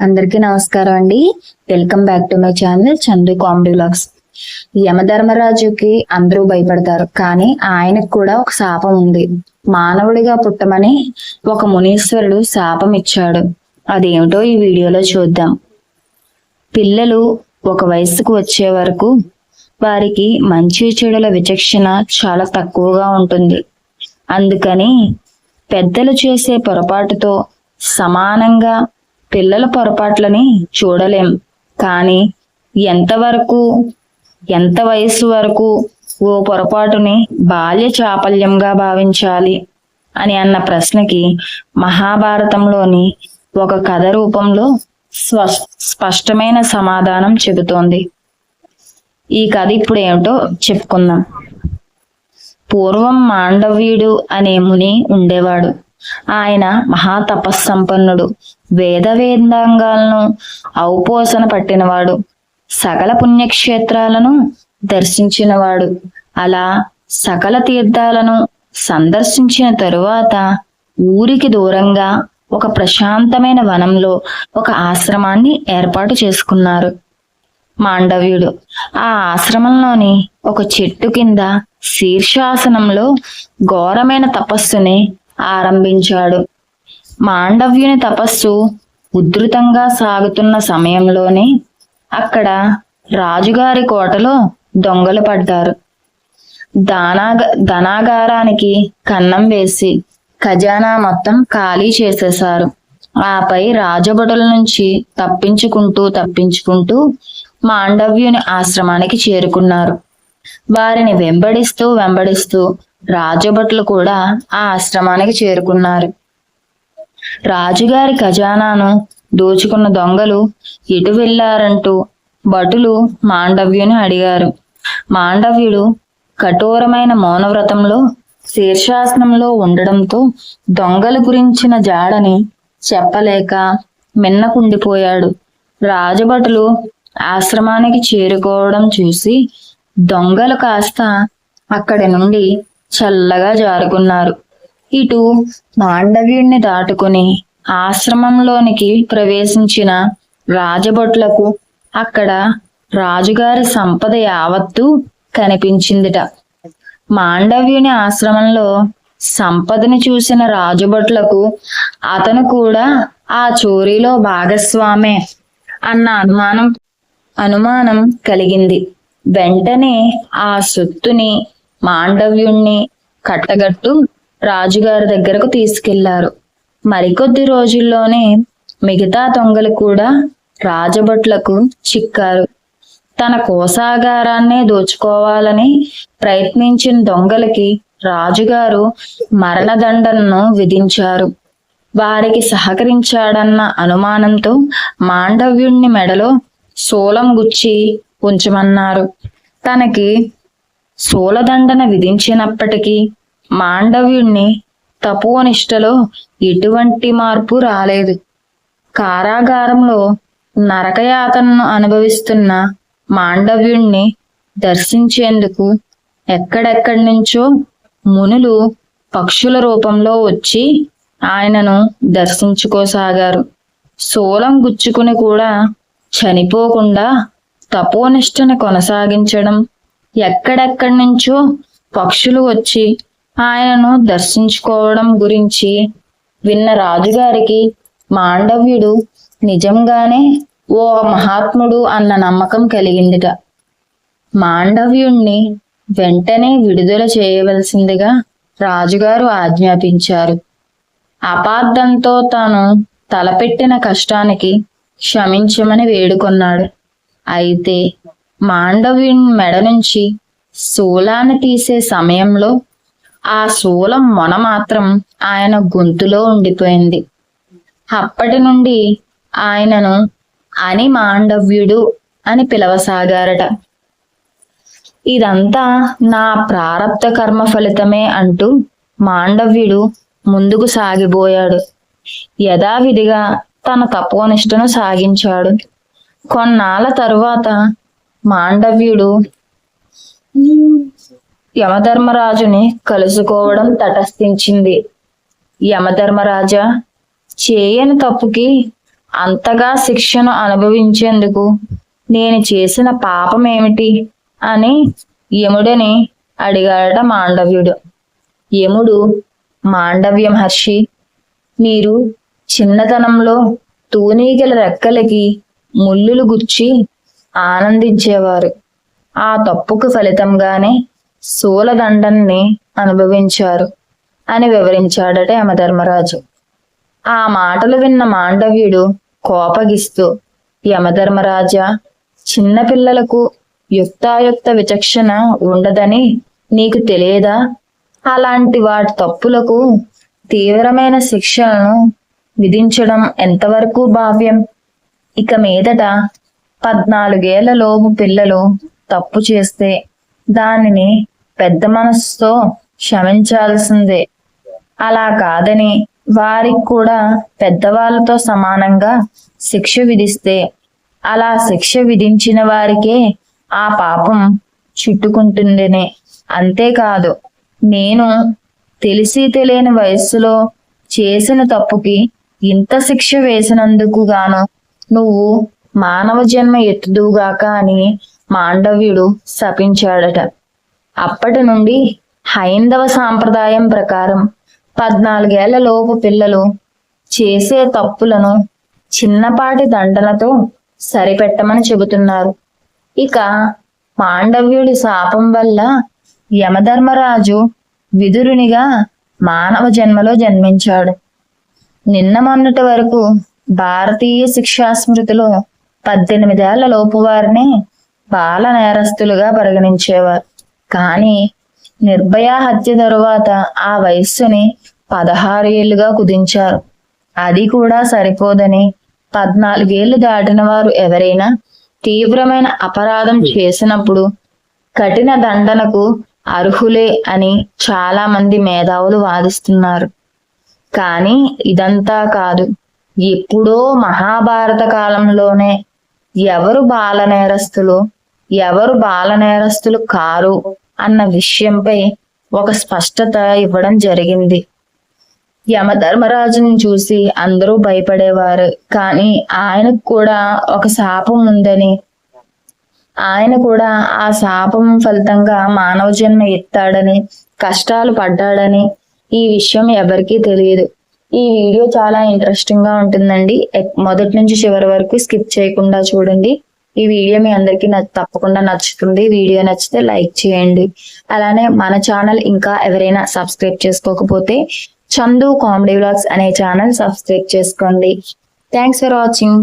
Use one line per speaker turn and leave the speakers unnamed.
అందరికీ నమస్కారం అండి. Welcome back to my channel Chandu comedy blogs యమధర్మరాజుకి అందరూ భయపడతారు కానీ ఆయనకు కూడా ఒక శాపం ఉంది. మానవుడిగా పుట్టమని ఒక మునీశ్వరుడు శాపం ఇచ్చాడు. అదేమిటో ఈ వీడియోలో చూద్దాం. పిల్లలు ఒక వయసుకు వచ్చే వరకు వారికి మంచి చెడుల విచక్షణ చాలా తక్కువగా ఉంటుంది. అందుకని పెద్దలు చేసే పొరపాటుతో సమానంగా పిల్లల పొరపాట్లని చూడలేం. కానీ ఎంతవరకు ఎంత వయసు వరకు ఓ పొరపాటుని బాల్య చాపల్యంగా భావించాలి అని అన్న ప్రశ్నకి మహాభారతంలోని ఒక కథ రూపంలో స్వ స్పష్టమైన సమాధానం చెబుతోంది. ఈ కథ ఇప్పుడు ఏమిటో చెప్పుకుందాం. పూర్వం మాండవ్యుడు అనే ముని ఉండేవాడు. ఆయన మహాతపస్సంపన్నుడు. వేద వేదాంగాలను ఔపోసన పట్టినవాడు సకల పుణ్యక్షేత్రాలను దర్శించినవాడు. అలా సకల తీర్థాలను సందర్శించిన తరువాత ఊరికి దూరంగా ఒక ప్రశాంతమైన వనంలో ఒక ఆశ్రమాన్ని ఏర్పాటు చేసుకున్నారు. మాండవ్యుడు ఆ ఆశ్రమంలోని ఒక చెట్టు కింద శీర్షాసనంలో ఘోరమైన తపస్సుని ఆరంభించాడు. మాండవ్యుని తపస్సు ఉధృతంగా సాగుతున్న సమయంలోనే అక్కడ రాజుగారి కోటలో దొంగలు పడ్డారు. దానాగ ధనాగారానికి కన్నం వేసి ఖజానా మొత్తం ఖాళీ చేసేశారు. ఆపై రాజభటుల నుంచి తప్పించుకుంటూ తప్పించుకుంటూ మాండవ్యుని ఆశ్రమానికి చేరుకున్నారు. వారిని వెంబడిస్తూ వెంబడిస్తూ రాజభటులు కూడా ఆ ఆశ్రమానికి చేరుకున్నారు. రాజుగారి ఖజానాను దోచుకున్న దొంగలు ఎటు వెళ్ళారంటూ భటులు మాండవ్యుని అడిగారు. మాండవ్యుడు కఠోరమైన మౌనవ్రతంలో శీర్షాసనంలో ఉండడంతో దొంగల గురించిన జాడని చెప్పలేక మిన్నకుండిపోయాడు. రాజభటులు ఆశ్రమానికి చేరుకోవడం చూసి దొంగలు కాస్త అక్కడి నుండి చల్లగా జారుకున్నారు. ఇటు మాండవ్యుణ్ణి దాటుకుని ఆశ్రమంలోనికి ప్రవేశించిన రాజభటులకు అక్కడ రాజుగారి సంపద యావత్తు కనిపించిందిట. మాండవ్యుని ఆశ్రమంలో సంపదని చూసిన రాజభటులకు అతను కూడా ఆ చోరీలో భాగస్వామే అన్న అనుమానం అనుమానం కలిగింది. వెంటనే ఆ సొత్తుని మాండవ్యుణ్ణి కట్టగట్టు రాజుగారి దగ్గరకు తీసుకెళ్ళారు. మరికొద్ది రోజుల్లోనే మిగతా దొంగలు కూడా రాజభట్లకు చిక్కారు. తన కోసాగారాన్నే దోచుకోవాలని ప్రయత్నించిన దొంగలకి రాజుగారు మరణదండనను విధించారు. వారికి సహకరించాడన్న అనుమానంతో మాండవ్యుణ్ణి మెడలో శూలం గుచ్చి ఉంచమన్నారు. తనకి శూలదండన విధించినప్పటికీ మాండవ్యుణ్ణి తపోనిష్టలో ఎటువంటి మార్పు రాలేదు. కారాగారంలో నరకయాతనను అనుభవిస్తున్న మాండవ్యుణ్ణి దర్శించేందుకు ఎక్కడెక్కడి నుంచో మునులు పక్షుల రూపంలో వచ్చి ఆయనను దర్శించుకోసాగారు. శూలం గుచ్చుకుని కూడా చనిపోకుండా తపోనిష్టని కొనసాగించడం ఎక్కడెక్కడి నుంచో పక్షులు వచ్చి ఆయనను దర్శించుకోవడం గురించి విన్న రాజుగారికి మాండవ్యుడు నిజంగానే ఓ మహాత్ముడు అన్న నమ్మకం కలిగిందిట. మాండవ్యుణ్ణి వెంటనే విడుదల చేయవలసిందిగా రాజుగారు ఆజ్ఞాపించారు. అపార్థంతో తాను తలపెట్టిన కష్టానికి క్షమించమని వేడుకొన్నాడు. అయితే మాండవ్యుని మెడ నుంచి శూలాన్ని తీసే సమయంలో ఆ శూలం మొన మాత్రం ఆయన గొంతులో ఉండిపోయింది. అప్పటి నుండి ఆయనను అని మాండవ్యుడు అని పిలవసాగారట. ఇదంతా నా ప్రారబ్ధ కర్మ ఫలితమే అంటూ మాండవ్యుడు ముందుకు సాగిపోయాడు. యథావిధిగా తన తపోనిష్టను సాగించాడు. కొన్నాళ్ళ తరువాత మాండవ్యుడు యమధర్మరాజుని కలుసుకోవడం తటస్థించింది. యమధర్మరాజా చేయని తప్పుకి అంతగా శిక్షను అనుభవించేందుకు నేను చేసిన పాపం ఏమిటి అని యముడని అడిగాడట మాండవ్యుడు. యముడు మాండవ్య మహర్షి మీరు చిన్నతనంలో తూనీగల రెక్కలకి ముళ్ళులు గుచ్చి ఆనందించేవారు. ఆ తప్పుకు ఫలితంగానే శూలదండన్ని అనుభవించారు అని వివరించాడట యమధర్మరాజు. ఆ మాటలు విన్న మాండవ్యుడు కోపగిస్తూ యమధర్మరాజా చిన్నపిల్లలకు యుక్తాయుక్త విచక్షణ ఉండదని నీకు తెలియదా? అలాంటి వాటి తప్పులకు తీవ్రమైన శిక్షలను విధించడం ఎంతవరకు భావ్యం? ఇక మీదట పద్నాలుగేళ్ళ లోపు పిల్లలు తప్పు చేస్తే దానిని పెద్ద మనసుతో క్షమించాల్సిందే. అలా కాదని వారికి కూడా పెద్దవాళ్ళతో సమానంగా శిక్ష విధిస్తే అలా శిక్ష విధించిన వారికే ఆ పాపం చుట్టుకుంటుందనే అంతేకాదు నేను తెలిసి తెలియని వయస్సులో చేసిన తప్పుకి ఇంత శిక్ష వేసినందుకు గాను నువ్వు మానవ జన్మ ఎత్తుదువుగాక అని మాండవ్యుడు శపించాడట. అప్పటి నుండి హైందవ సాంప్రదాయం ప్రకారం పద్నాలుగేళ్ళ లోపు పిల్లలు చేసే తప్పులను చిన్నపాటి దండనతో సరిపెట్టమని చెబుతున్నారు. ఇక పాండవ్యుడి శాపం వల్ల యమధర్మరాజు విదురునిగా మానవ జన్మలో జన్మించాడు. నిన్న మొన్నటి వరకు భారతీయ శిక్షా స్మృతిలో పద్దెనిమిదేళ్ళ లోపు వారిని బాల నేరస్తులుగా పరిగణించేవారు. కానీ నిర్భయ హత్య తరువాత ఆ వయస్సుని పదహారు ఏళ్ళుగా కుదించారు. అది కూడా సరిపోదని పద్నాలుగేళ్ళు దాటిన వారు ఎవరైనా తీవ్రమైన అపరాధం చేసినప్పుడు కఠిన దండనకు అర్హులే అని చాలా మంది మేధావులు వాదిస్తున్నారు. కానీ ఇదంతా కాదు. ఎప్పుడో మహాభారత కాలంలోనే ఎవరు బాల నేరస్తులు ఎవరు బాల నేరస్తులు కారు. అన్న విషయంపై ఒక స్పష్టత ఇవ్వడం జరిగింది. యమధర్మరాజుని చూసి అందరూ భయపడేవారు. కానీ ఆయనకు కూడా ఒక శాపం ఉందని. ఆయన కూడా ఆ శాపం ఫలితంగా మానవ జన్మ ఎత్తాడని కష్టాలు పడ్డాడని ఈ విషయం ఎవరికీ తెలియదు. ఈ వీడియో చాలా ఇంట్రెస్టింగ్గా ఉంటుందండి మొదటి నుంచి చివరి వరకు స్కిప్ చేయకుండా చూడండి. ఈ వీడియో మీ అందరికీ తప్పకుండా నచ్చుతుంది. వీడియో నచ్చితే లైక్ చేయండి. అలానే మన ఛానల్ ఇంకా ఎవరైనా సబ్స్క్రైబ్ చేసుకోకపోతే చందు కామెడీ వ్లాగ్స్ అనే ఛానల్ సబ్స్క్రైబ్ చేసుకోండి. Thanks for watching.